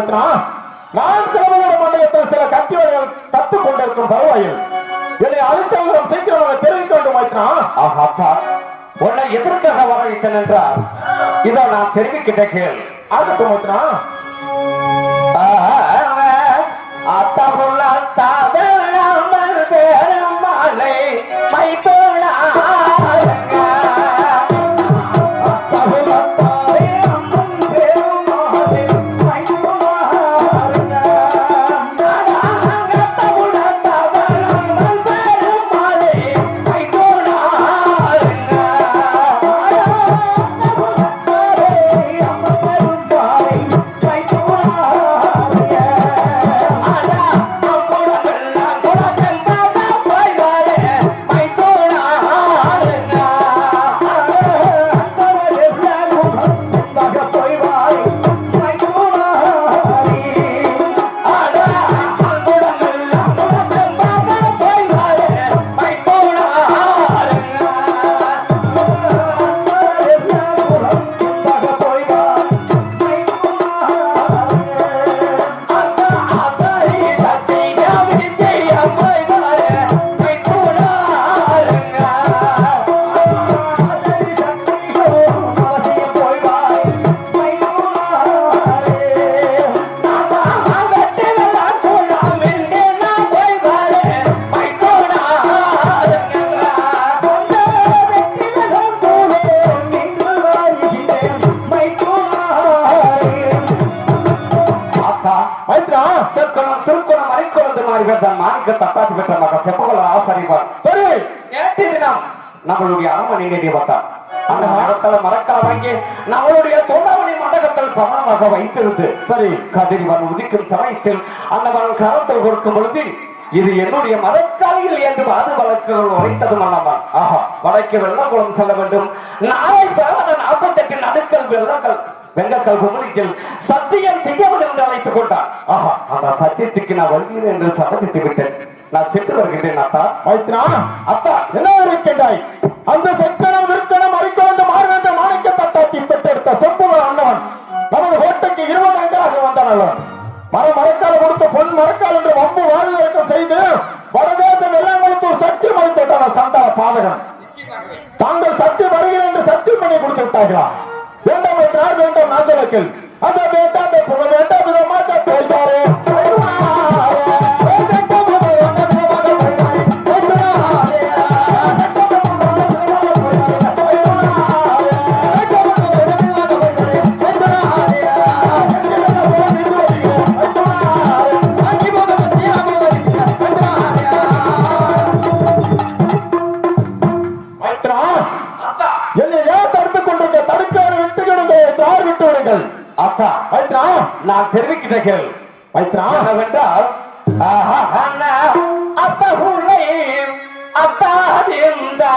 மைத்ரா நான் சிலபோட மண்டலத்தில் சில கத்தி வகைகள் கத்துக் கொண்டிருக்கும் பரவாயில். என்னை அழுத்த விவரம் சீக்கிரமாக தெரிவிக்க வேண்டும் மைத்ரா. ஆஹா உன்னை எதற்காக இதோ நான் தெரிவிக்கிட்ட கேள் மைத்ரா நம்மளுடைய அரண்மனை அந்த மரத்துல வாங்கி நம்மளுடைய பவனமாக வைத்திருந்து சரி கதிரிவன் உதிக்கும் சமயத்தில் அந்த மரம் கரத்தில் கொடுக்கும் பொழுது இது என்னுடைய மரக்காலில் என்று வாது வழக்குகள் உரைத்ததும் அல்லவா ஆஹா வடக்கு வெள்ளக்குளம் செல்ல வேண்டும். நாளை பிறந்த நாற்பத்தெட்டு நடுக்கல் வெள்ளங்கள் வெங்கக்கல் குமரிக்கல் சத்தியம் செய்ய வேண்டும் என்று அழைத்துக் கொண்டார் ஆஹா அந்த சத்தியத்துக்கு நான் வருகிறேன் என்று சபதித்து விட்டேன் நான் சென்று வருகிறேன் அத்தா. மைத்ரா அத்தா என்ன இருக்கின்றாய் அந்த செக்கணம் விற்கணம் அறிக்கொண்டு மாறுகின்ற மாணிக்க தட்டாக்கி பெற்றெடுத்த செம்புகள் அண்ணவன் நமது கோட்டைக்கு இருபது ஆண்டாக வந்தான் அல்லவன் மர மரக்கால கொடுத்த பொன் மரக்கால் என்று வம்பு வாழ்வதற்கும் செய்து வடதேசம் வெள்ளாங்குளத்தூர் சக்தி மறுத்துட்டான சந்தான பாதகன். தாங்கள் சக்தி வருகிறேன் என்று சக்தி பண்ணி கொடுத்து விட்டார்களா? வேண்டாம் வேண்டாம் நான் சொல்ல அந்த வேண்டாம் புக வேண்டாம் விதமாக கேள் விட்டு பைத்ரா நான் தெரிவிக்கிட்ட கேள் பைத்ரா என்னவென்றால் ஆஹா, உள்ளே அத்தகுலை, இருந்தா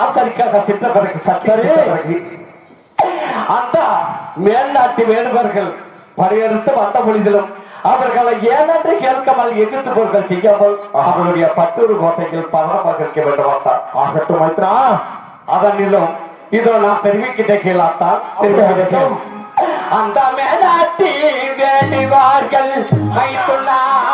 ஆசாரிக்காக சென்ற பிறகு சரி சரி. பிறகு அந்த மேல்நாட்டு வேடுவர்கள் படையெடுத்து வந்த பொழுதிலும் அவர்களை ஏனென்று கேட்காமல் எதிர்த்து பொருட்கள் செய்யாமல் அவர்களுடைய பட்டூர் கோட்டைகள் பதனமாக இருக்க வேண்டும் ஆகட்டும் மைத்ரா. அதனிலும் இதோ நான் தெரிவிக்கிட்ட கேளாத்தான் தெரிவிக்கிறேன் அந்த மேலாட்டி வேண்டிவார்கள் வைத்துள்ளாரை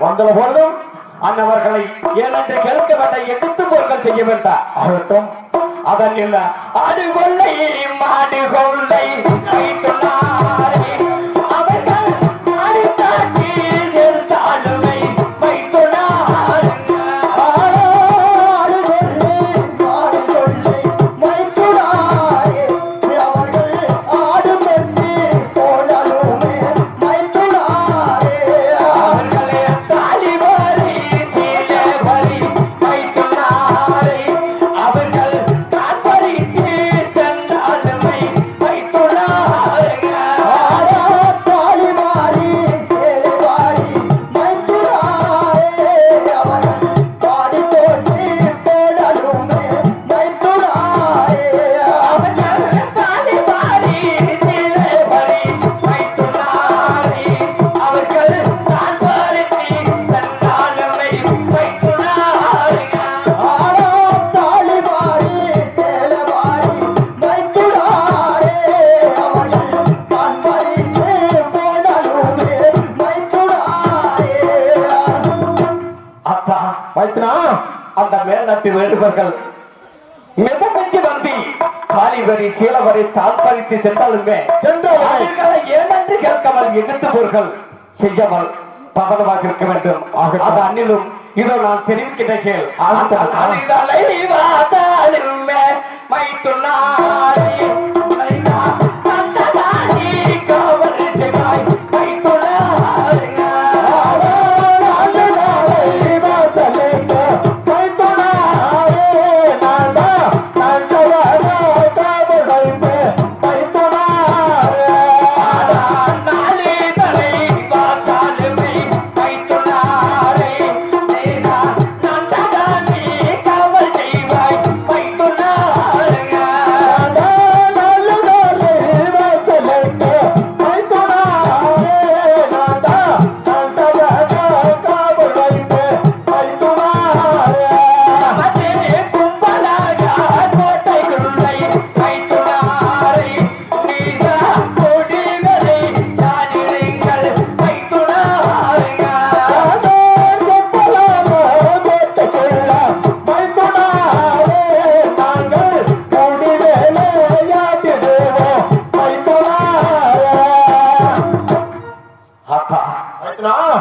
பொழுது வந்தல பொழுதும் அன்னவர்களை ஏனென்று கேட்க வேண்டாம் எதிர்த்து போர்கள் செய்ய வேண்டாம். ஆகட்டும். அதன் இல்ல ஆடு கொள்ளை மாடு கொள்ளை அந்த மேல்நாட்டு வேடுவர்கள் மிதமிஞ்சி வந்து காலிவரி சீலவரை தாழ்பறித்து சென்றாலுமே. அவர்களை ஏனென்று கேட்காமல் எதிர்த்து போர்கள் செய்யாமல் பதனமாக இருக்க வேண்டும். அது அண்ணிலும் இதோ நான் தெரிவிக்கின்ற கேள். அந்த அணிதலை வாதாலுமே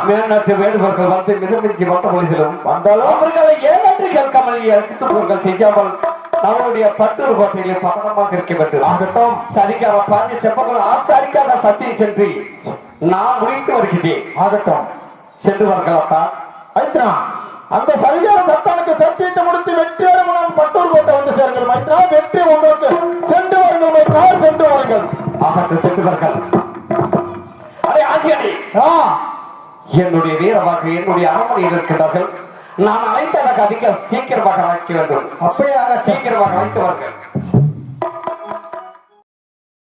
மேல்நாட்டு வேடுவர்கள் வந்து மிதமிஞ்சி வந்த பொழுதிலும் வந்தாலும் அவர்களை ஏமாற்றி கேட்காமல் எதிர்த்துப்போர்கள் செய்யாமல் நம்முடைய பட்டூர் கோட்டையில் பதனமாக இருக்க வேண்டும் ஆகட்டும் சரிக்காக பாண்டி செப்பங்கள் ஆசாரிக்காக சத்தியம் சென்று நான் முடித்து வருகிறேன். ஆகட்டும் சென்று வருகிறப்பா மைத்ரா அந்த சரிகார பக்தனுக்கு சத்தியத்தை முடித்து வெற்றியாரம் பட்டூர் கோட்டை வந்து சேருங்கள் மைத்ரா. வெற்றி உங்களுக்கு. சென்று வாருங்கள் மைத்ரா சென்று வாருங்கள். ஆகட்டும் சென்று வாருங்கள். அடே ஆசியடி ஆ, என்னுடைய வீரமாக என்னுடைய அரண்மனையில் இருக்கின்றார்கள் நான் அழைத்ததாக அதிக சீக்கிரமாக அழைக்க வேண்டும். அப்படியாக சீக்கிரமாக அழைத்தவர்கள்